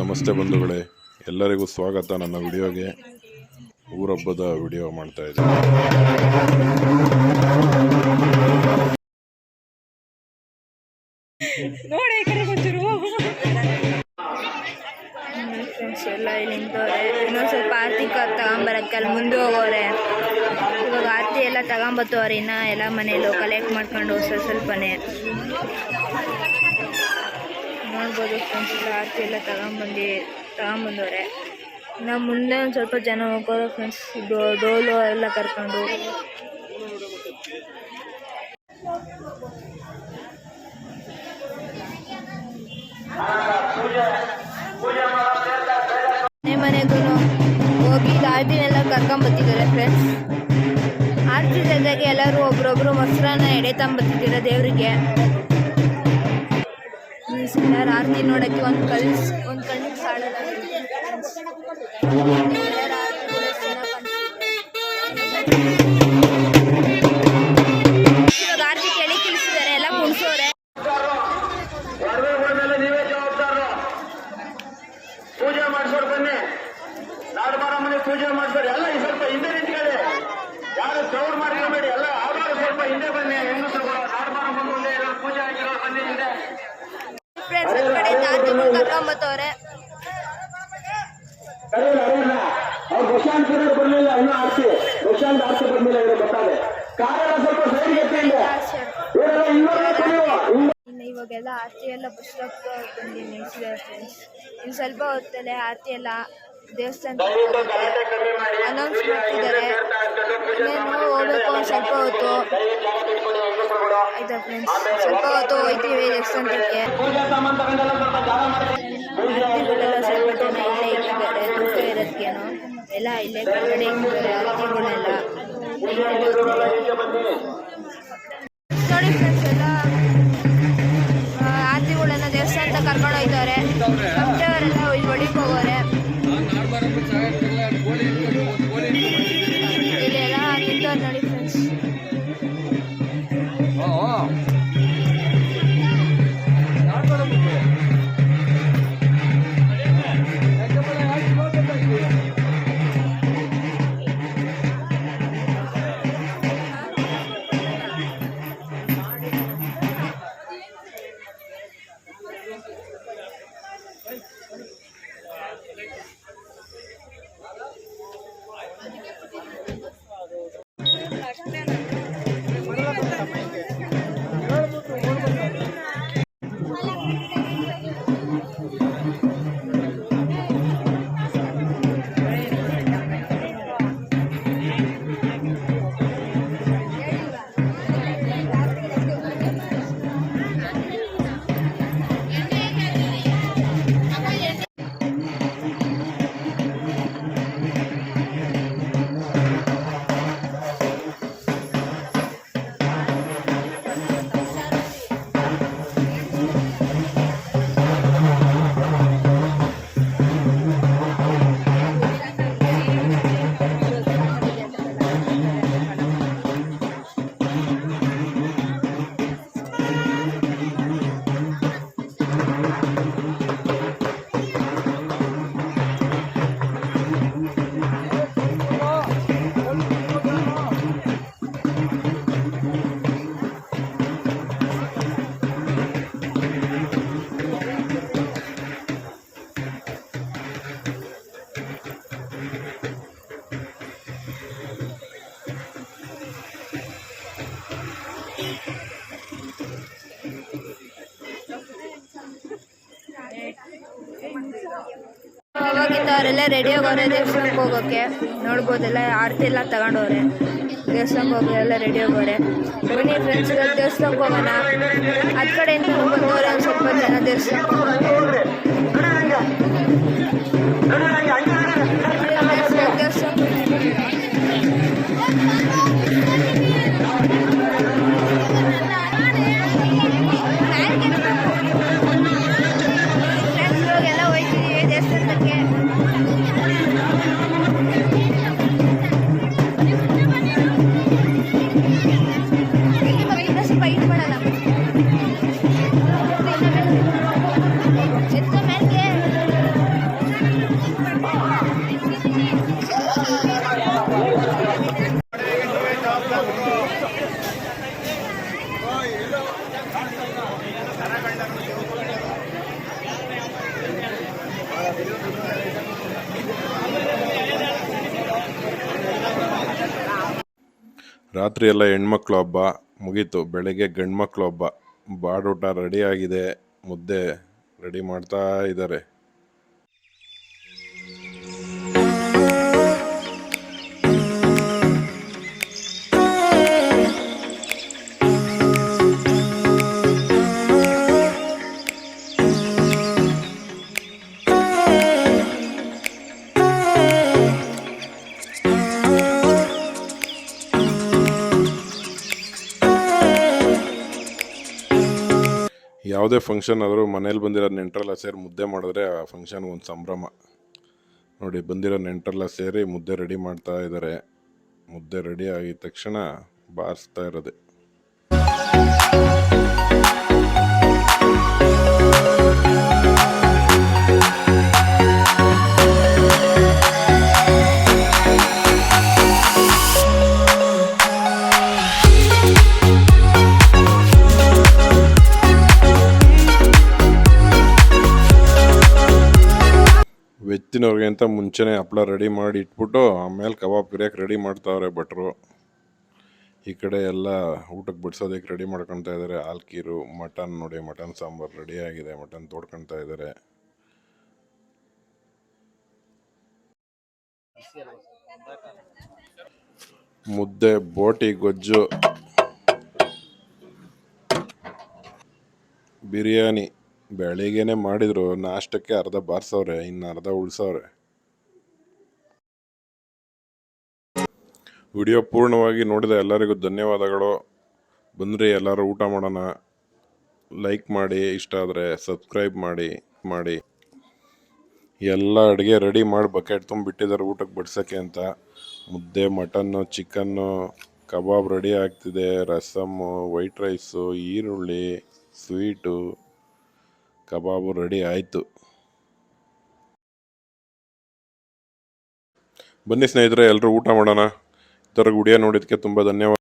ನಮಸ್ತೆ ಬಂಧುಗಳೇ ಎಲ್ಲರಿಗೂ ಸ್ವಾಗತ ನನ್ನ ವಿಡಿಯೋಗೆ. ಊರಬ್ಬದ ವಿಡಿಯೋ ಮಾಡ್ತಾ ಇದ್ದೀನಿ. ಫ್ರೆಂಡ್ಸ್ ಎಲ್ಲ ಇಲ್ಲಿ ನಿಂತವ್ರೆ. ಇನ್ನೊಂದು ಸ್ವಲ್ಪ ಆರತಿ ತಗೊಂಬರಕ್ಕೆ ಅಲ್ಲಿ ಮುಂದೆ ಹೋಗೋರೆ. ಇವಾಗ ಆರತಿ ಎಲ್ಲ ತಗೊಂಬತ್ತವ್ರೆ ಇನ್ನ ಎಲ್ಲ ಮನೇಲೂ ಕಲೆಕ್ಟ್ ಮಾಡ್ಕೊಂಡು ಸ್ವಲ್ಪ ಸ್ವಲ್ಪನೇ. ನೋಡ್ಬೋದು ಫ್ರೆಂಡ್ಸ್ ಎಲ್ಲ ಆರತಿ ಎಲ್ಲ ತಗೊಂಬಂದು, ತಗೊಂಬಂದವ್ರೆ. ಇನ್ನು ಮುಂದೆ ಒಂದು ಸ್ವಲ್ಪ ಜನ ಹೋಗೋರು ಫ್ರೆಂಡ್ಸ್ ಡೋಲು ಎಲ್ಲ ಕರ್ಕೊಂಡು. ಆರತಿ ಜೊತೆಗೆ ಎಲ್ಲರೂ ಒಬ್ರೊಬ್ರು ಮೊಸರನ್ನ ಎಡೆ ತಂಬತ್ತಿದ್ದೀರ ದೇವರಿಗೆ. ಆರತಿ ನೋಡಕ್ಕೆ ಒಂದು ಕಲ್ಸ್ ಒಂದು ಕಣ್ಣಿಗೆ ಸಾಲಲ್ಲ ಎಲ್ಲರ ಕ್ರೌಡ್ ಮಾಡ್ಕೊಬೇಡಿ ಎಲ್ಲ ಆಗಾರು ಸ್ವಲ್ಪ ಹಿಂದೆ ಬನ್ನಿ ಹೆಂಗಸರುಗಳು ನಾಡು ಮಾರಮ್ಮನ ಮುಂದೆ ಎಲ್ಲ ಪೂಜೆ ಆಗಿರೋ ಬನ್ನಿ ಹಿಂದೆ. ಫ್ರೆಂಡ್ಸ್ ಒಂದ್ ಕಡೆಯಿಂದ ಆರತಿ ಕರ್ಕೊಂಬತ್ತವ್ರೆ ಕರೀಲ ಅರೇನ ಅವ್ರು ಪ್ರಶಾಂತ್ ಕಿರಣ್ ಬರ್ಲಿಲ್ಲ ಇನ್ನೂ ಆರ್ತಿ. ಪ್ರಶಾಂತ್ ಆರ್ತಿ ಬರ್ಲಿಲ್ಲ ಇವರು ಗೊತ್ತಾದೆ. ಕಾರೆಲ್ಲ ಸ್ವಲ್ಪ ಸೈಡ್ ಎತ್ತಿಂದ ಇವರೆಲ್ಲ ಇನ್ನೊಂದು ಕುಡಿಯುವ ಇವಾಗೆಲ್ಲ ಆರತಿ ಎಲ್ಲ ಸ್ಟಾಪ್ ಬಂದು ನಿಲ್ಸಿದ್ದಾರೆ ಫ್ರೆಂಡ್ಸ್ ಇನ್ನು ಸ್ವಲ್ಪ ಹೊತ್ತಲ್ಲೇ ಆರತಿ ಎಲ್ಲ ದೇವಸ್ಥಾನ ಅನೌನ್ಸ್ ಮಾಡ್ತಿದ್ದಾರೆ ಇನ್ನೇನು ಹೋಗ್ಬೇಕು ಒಂದು ಸ್ವಲ್ಪ ಹೊತ್ತು ಆಯ್ತಾ ಫ್ರೆಂಡ್ಸ್ ಸ್ವಲ್ಪ ಹೊತ್ತು ಜಾಗ ಮಾಡಿ ಆರತಿಗಳೆಲ್ಲ ಸ್ವಲ್ಪ ಜನ ಇಲ್ಲೇ ಇಟ್ಟಿದ್ದಾರೆ ದೂರ ಇರೋದಕ್ಕೇನು ಎಲ್ಲ ಇಲ್ಲೇ ಕೆಳಗಡೆ ಇಟ್ಟಿದ್ದಾರೆ ಆರತಿಗಳೆಲ್ಲ ಅವಾಗಿಂದ ಅವರೆಲ್ಲ ರೆಡಿ ಹೋಗೋರೆ ದೇವಸ್ಥಾನಕ್ಕೆ ಹೋಗೋಕ್ಕೆ ನೋಡ್ಬೋದೆಲ್ಲ ಆರತಿ ಎಲ್ಲ ತಗೊಂಡವ್ರೆ. ದೇವಸ್ಥಾನಕ್ಕೆ ಹೋಗಿ ಎಲ್ಲ ರೆಡಿ ಹೋಗೋರೆ ಬನ್ನಿ ಫ್ರೆಂಡ್ಸ್ ದೇವಸ್ಥಾನಕ್ಕೆ ಹೋಗೋಣ. ಅದ್ ಕಡೆಯಿಂದ ಬಂದವ್ರೆ ಒಂದು ಸ್ವಲ್ಪ ಜನ ದೇವಸ್ಥಾನಕ್ಕೆ ರಾತ್ರಿ ಎಲ್ಲ ಹೆಣ್ಮಕ್ಳು ಹಬ್ಬ ಮುಗೀತು. ಬೆಳಗ್ಗೆ ಗಂಡ್ಮಕ್ಳು ಹಬ್ಬ ಬಾಡೂಟ ರೆಡಿ ಆಗಿದೆ ಮುದ್ದೆ ರೆಡಿ ಮಾಡ್ತಾ ಇದ್ದಾರೆ. ಯಾವುದೇ ಫಂಕ್ಷನ್ ಆದರೂ ಮನೇಲಿ ಬಂದಿರೋ ನೆಂಟರೆಲ್ಲ ಸೇರಿ ಮುದ್ದೆ ಮಾಡಿದ್ರೆ ಆ ಫಂಕ್ಷನ್ ಒಂದು ಸಂಭ್ರಮ. ನೋಡಿ ಬಂದಿರೋ ನೆಂಟರೆಲ್ಲ ಸೇರಿ ಮುದ್ದೆ ರೆಡಿ ಮಾಡ್ತಾ ಇದ್ದಾರೆ ಮುದ್ದೆ ರೆಡಿ ಆಗಿದ ತಕ್ಷಣ ಬಾರಿಸ್ತಾ ಇರೋದೆ. ವೆಜ್ಜಿನವ್ರಿಗಿಂತ ಮುಂಚೆನೇ ಹಪ್ಪಳ ರೆಡಿ ಮಾಡಿ ಇಟ್ಬಿಟ್ಟು ಆಮೇಲೆ ಕಬಾಬ್ ಕರಿಯಕ್ಕೆ ರೆಡಿ ಮಾಡ್ತಾವ್ರೆ ಭಟ್ರು. ಈ ಕಡೆ ಎಲ್ಲ ಊಟಕ್ಕೆ ಬಿಡ್ಸೋದಕ್ಕೆ ರೆಡಿ ಮಾಡ್ಕೊತಾ ಇದ್ದಾರೆ ಆಲ್ಕೀರು ಮಟನ್ ನೋಡಿ, ಮಟನ್ ಸಾಂಬಾರು ರೆಡಿ ಆಗಿದೆ, ಮಟನ್ ತೋಡ್ಕೊತಾ ಇದ್ದಾರೆ ಮುದ್ದೆ, ಬೋಟಿ, ಗೊಜ್ಜು, ಬಿರಿಯಾನಿ. ಬೆಳಿಗ್ಗೆನೆ ಮಾಡಿದ್ರು, ನಾಷ್ಟಕ್ಕೆ ಅರ್ಧ ಬಾರ್ಸವ್ರೆ, ಇನ್ನು ಅರ್ಧ ಉಳ್ಸವ್ರೆ. ವಿಡಿಯೋ ಪೂರ್ಣವಾಗಿ ನೋಡಿದ ಎಲ್ಲರಿಗೂ ಧನ್ಯವಾದಗಳು. ಬಂದರೆ ಎಲ್ಲರೂ ಊಟ ಮಾಡೋಣ. ಲೈಕ್ ಮಾಡಿ, ಇಷ್ಟ ಆದರೆ ಸಬ್ಸ್ಕ್ರೈಬ್ ಮಾಡಿ ಮಾಡಿ. ಎಲ್ಲ ಅಡುಗೆ ರೆಡಿ ಮಾಡಿ ಬಕೆಟ್ ತುಂಬಿಟ್ಟಿದ್ದಾರೆ ಊಟಕ್ಕೆ ಬಡ್ಸೋಕ್ಕೆ ಅಂತ. ಮುದ್ದೆ, ಮಟನ್ನು, ಚಿಕನ್ನು, ಕಬಾಬ್ ರೆಡಿ ಆಗ್ತಿದೆ. ರಸಮ್ಮು, ವೈಟ್ ರೈಸು, ಈರುಳ್ಳಿ, ಸ್ವೀಟು. ಕಬಾಬು ರೆಡಿ ಆಯಿತು. ಬನ್ನಿ ಸ್ನೇಹಿತರೆ ಎಲ್ಲರೂ ಊಟ ಮಾಡೋಣ. ಈ ಗುಡಿಯ ನೋಡಿದ್ದಕ್ಕೆ ತುಂಬ ಧನ್ಯವಾದ.